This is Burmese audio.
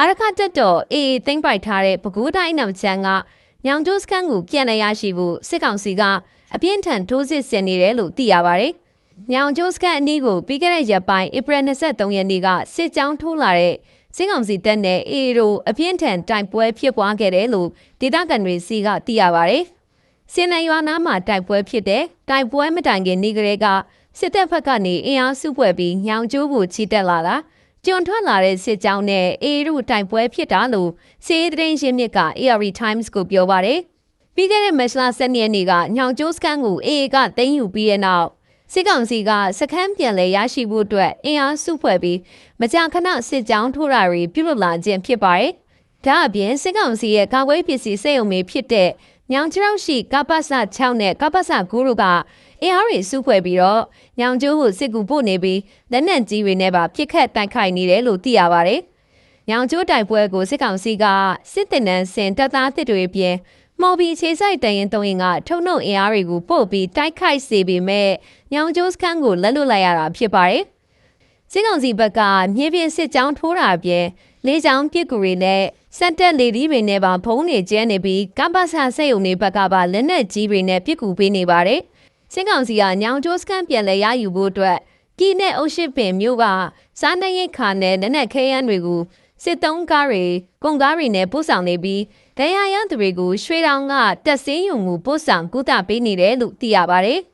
အာရခတက်တော်အေးသိမ့်ပိုက်ထားတဲ့ပဲခူးတိုင်းနောက်ချမ်းကညောင်ကျိုးစခန်းကိုပြန်လည်ရရှိဖို့စစ်ကောင်စီကအပြင်းထန်ထိုးစစ်ဆင်နေတယ်လို့သိရပါတယ်။ညောင်ကျိုးစခန်းအနီးကိုပြီးခဲ့တဲ့ရက်ပိုင်းဧပြီ23ရက်နေ့ကစစ်ကြောင်းထိုးလာတဲ့စစ်ကောင်စီတပ်နဲ့အေးတို့အပြင်းထန်တိုက်ပွဲဖြစ်ပွားခဲ့တယ်လို့ဒေသခံတွေစီကသိရပါတယ်။စင်နရွာနားမှာတိုက်ပွဲဖြစ်တဲ့တိုက်ပွဲမတိုင်ခင်နေ့ကလေးကစစ်တပ်ဘက်ကနေအင်အားစုဖွဲ့ပြီးညောင်ကျိုးကိုချီတက်လာတာ ကျွံထွက်လာတဲ့စစ်ကြောင်းနဲ့အေရုတိုက်ပွဲဖြစ်တာလို့စီးရီးသတင်းရင်းမြစ်က AR Times ကိုပြောပါတယ်။ပြီးခဲ့တဲ့မတ်လ12ရက်နေ့ကညောင်ကျိုးစခန်းကိုအေကသိမ်းယူပြီးတဲ့နောက်စစ်ကောင်စီကစခန်းပြန်လည်ရရှိဖို့အတွက်အင်အားစုဖွဲ့ပြီးမကြာခဏစစ်ကြောင်းထိုးတာတွေပြုလုပ်လာခြင်းဖြစ်ပါတယ်။ဒါအပြင်စစ်ကောင်စီရဲ့ကာကွယ်ပစ္စည်းစက်ရုံတွေဖြစ်တဲ့ညောင်ကျောက်ရှိကပ္ပစ6နဲ့ကပ္ပစ9တို့က အင်အားတွေစုဖွဲ့ပြီးတော့ညောင်ကျိုးကိုစစ်ကူပို့နေပြီးလက်နက်ကြီးတွေနဲ့ပါပြစ်ခတ်တိုက်ခိုက်နေတယ်လို့သိရပါတယ်။ညောင်ကျိုးတိုက်ပွဲကိုစစ်ကောင်စီကစစ်တင်နန်းစင်တပ်သားတစ်တွေပြင်မော်ဘီခြေဆိုင်တရင်တုံးရင်ကထုံနှုတ်အင်အားတွေကိုပို့ပြီးတိုက်ခိုက်စေပေမဲ့ညောင်ကျိုးစခန်းကိုလက်လွတ်လိုက်ရတာဖြစ်ပါတယ်။စစ်ကောင်စီဘက်ကမြေပြင်စစ်ကြောင်းထိုးတာအပြင်လေးချောင်းပြစ်ကူတွေနဲ့စက်တက်လေဒီတွေနဲ့ပါဖုံးနေကျဲနေပြီးကပ္ပဆာစက်ယုံတွေဘက်ကပါလက်နက်ကြီးတွေနဲ့ပြစ်ကူပေးနေပါတယ်။ စစ်ကောင်စီကညောင်ကျိုးစခန်းပြန်လဲရယူဖို့အတွက်ကီနဲ့အုပ်ရှိပင်မျိုးကစားနေရိတ်ခါနဲ့လက်နက်ခဲယမ်းတွေကိုစစ်တုံးကားတွေကုန်ကားတွေနဲ့ပို့ဆောင်နေပြီးဒဏ်ရာရသူတွေကိုရွှေတောင်ကတက်စင်းယုံကိုပို့ဆောင်ကုသပေးနေတယ်လို့သိရပါတယ်။